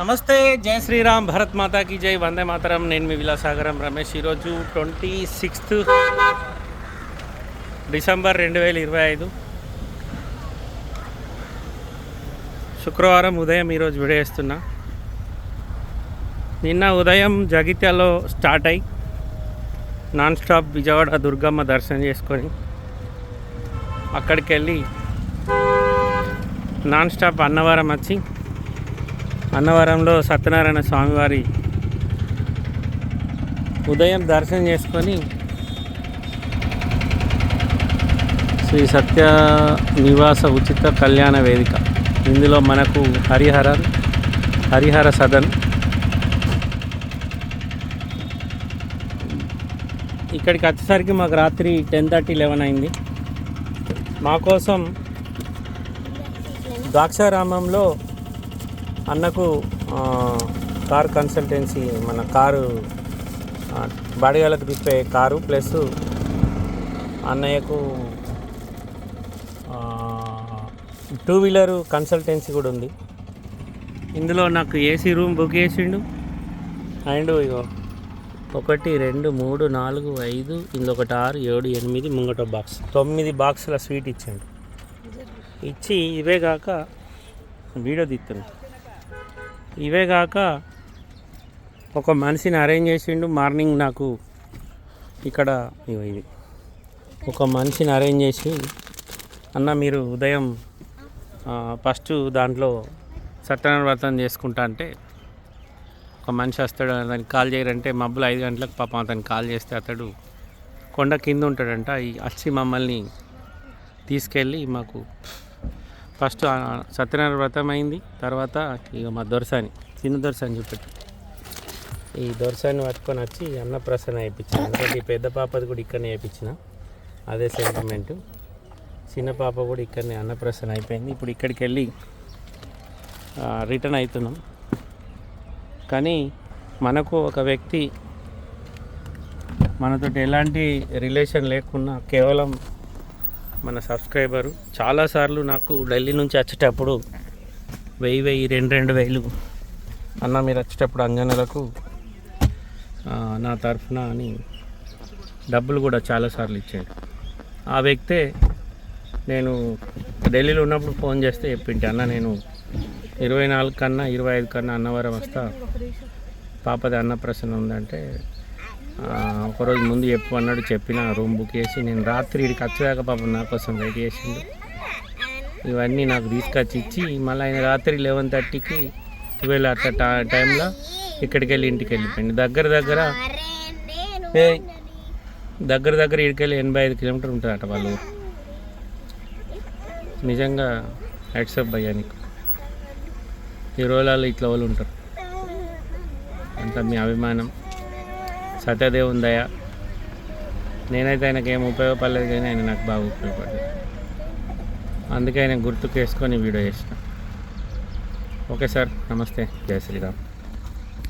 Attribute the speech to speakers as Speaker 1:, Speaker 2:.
Speaker 1: నమస్తే జై శ్రీరామ్ భరత్ మాతాకి జై వందే మాతరం. నేను మీ విలాసాగరం రమేష్. ఈరోజు ట్వంటీ సిక్స్త్ డిసెంబర్ రెండు వేల ఇరవై ఐదు. శుక్రవారం ఉదయం ఈరోజు విడేస్తున్నా. నిన్న ఉదయం జగిత్యాలో స్టార్ట్ అయ్యి నాన్ స్టాప్ విజయవాడ దుర్గమ్మ దర్శనం చేసుకొని అక్కడికి వెళ్ళి నాన్ స్టాప్ అన్నవరం వచ్చి అన్నవరంలో సత్యనారాయణ స్వామివారి ఉదయం దర్శనం చేసుకొని శ్రీ సత్య నివాస ఉచిత కళ్యాణ వేదిక. ఇందులో మనకు హరిహర హరిహర సదన్. ఇక్కడికి వచ్చేసరికి మాకు రాత్రి టెన్ థర్టీ లెవెన్ అయింది. మా కోసం ద్రాక్షారామంలో అన్నకు కార్ కన్సల్టెన్సీ మన కారు ఆ, బాడిగాలకు తిప్పే కారు ప్లస్ అన్నయ్యకు టూ వీలర్ కన్సల్టెన్సీ కూడా ఉంది. ఇందులో నాకు ఏసీ రూమ్ బుక్ చేసిండు. అండ్ ఇగో ఒకటి రెండు మూడు నాలుగు ఐదు ఇందులో ఒకటి ఆరు ఏడు ఎనిమిది ముంగట బాక్స్. తొమ్మిది బాక్సుల స్వీట్ ఇచ్చిండు. ఇచ్చి ఇవే కాక వీడియో తీస్తున్నాడు ఇవే కాక ఒక మనిషిని అరేంజ్ చేసిండు. మార్నింగ్ నాకు ఇక్కడ ఇవి ఇది. ఒక మనిషిని అరేంజ్ చేసి అన్న మీరు ఉదయం ఫస్ట్ దాంట్లో సత్యనిర్వర్తనం చేసుకుంటా అంటే ఒక మనిషి వస్తాడు దానికి కాల్ చేయరంటే మబ్బులు ఐదు గంటలకు పాపం అతను కాల్ చేస్తే అతడు కొండ కింద ఉంటాడంట. ఈ వచ్చి మమ్మల్ని తీసుకెళ్ళి మాకు ఫస్ట్ సత్యనారాయణ వ్రతం అయింది. తర్వాత ఇక మా దొరసాని చిన్న దొరసాని చూపెట్టి. ఈ దొరసాన్ని పట్టుకొని వచ్చి అన్నప్రసన్న వేయించాను ఎందుకంటే ఈ పెద్ద పాపది కూడా ఇక్కడనే వేయించిన అదే సెంటిమెంటు చిన్న పాప కూడా ఇక్కడనే అన్నప్రసన్న అయిపోయింది. ఇప్పుడు ఇక్కడికి వెళ్ళి రిటర్న్ అవుతున్నాం. కానీ మనకు ఒక వ్యక్తి మనతో ఎలాంటి రిలేషన్ లేకున్నా కేవలం మన సబ్స్క్రైబరు. చాలాసార్లు నాకు ఢిల్లీ నుంచి వచ్చేటప్పుడు వెయ్యి వెయ్యి రెండు రెండు వేలు అన్న మీరు వచ్చేటప్పుడు అంజనలకు నా తరఫున అని డబ్బులు కూడా చాలాసార్లు ఇచ్చాడు ఆ వ్యక్తే నేను ఢిల్లీలో ఉన్నప్పుడు ఫోన్ చేస్తే చెప్పింటి అన్న నేను ఇరవై నాలుగు కన్నా ఇరవై ఐదు కన్నా అన్నవరం వస్తా. పాపది అన్నప్రసన్న ఉందంటే ఒకరోజు ముందు చెప్పు అన్నాడు చెప్పిన రూమ్ బుక్ చేసి నేను రాత్రి ఇక్కడికి వచ్చేదాకా పాపం నా కోసం వెయిట్ చేసిండు. ఇవన్నీ నాకు తీసుకొచ్చి ఇచ్చి మళ్ళీ ఆయన రాత్రి లెవెన్ థర్టీకి ట్వెల్వ్ అట్లా టా- టైంలో ఇక్కడికి వెళ్ళి ఇంటికి వెళ్ళిపోయింది దగ్గర దగ్గర దగ్గర దగ్గర ఇక్కడికి వెళ్ళి ఎనభై ఐదు కిలోమీటర్ ఉంటుంది అట వాళ్ళు నిజంగా యాక్సెప్ట్ అయ్యా నీకు. ఈ రోజులలో ఇట్లా వాళ్ళు ఉంటారు. అంత మీ అభిమానం. సత్యదేవుని దయ నేనైతే ఆయనకి ఏం ఉపయోగపడలేదు కానీ ఆయన నాకు బాగా ఉపయోగపడ్డాడు. అందుకే ఆయన గుర్తుకు వేసుకొని వీడియో చేసిన. ఓకే సార్ నమస్తే. జయ శ్రీరామ్.